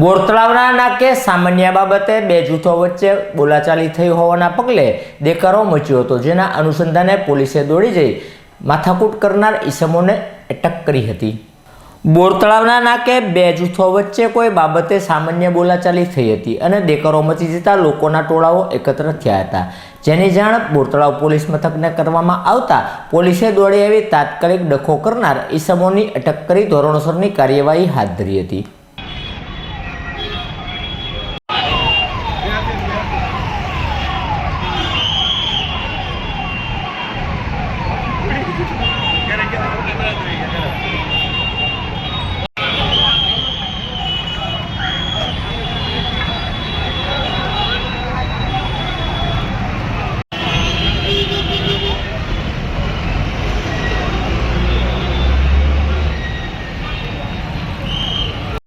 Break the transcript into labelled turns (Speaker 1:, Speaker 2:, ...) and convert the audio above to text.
Speaker 1: બોરતળાવના નાકે સામાન્ય બાબતે બે જૂથો વચ્ચે બોલાચાલી થઈ હોવાના પગલે દેકારો મચ્યો હતો, જેના અનુસંધાને પોલીસે દોડી જઈ માથાકૂટ કરનાર ઈસમોને અટક કરી હતી. બોરતળાવના નાકે બે જૂથો વચ્ચે કોઈ બાબતે સામાન્ય બોલાચાલી થઈ હતી અને દેકારો મચી જતા લોકોના ટોળાઓ એકત્ર થયા હતા. જેની જાણ બોરતળાવ પોલીસ મથકને કરવામાં આવતા પોલીસે દોડી આવી તાત્કાલિક ડખો કરનાર ઈસમોની અટક કરી ધોરણસરની કાર્યવાહી હાથ ધરી હતી.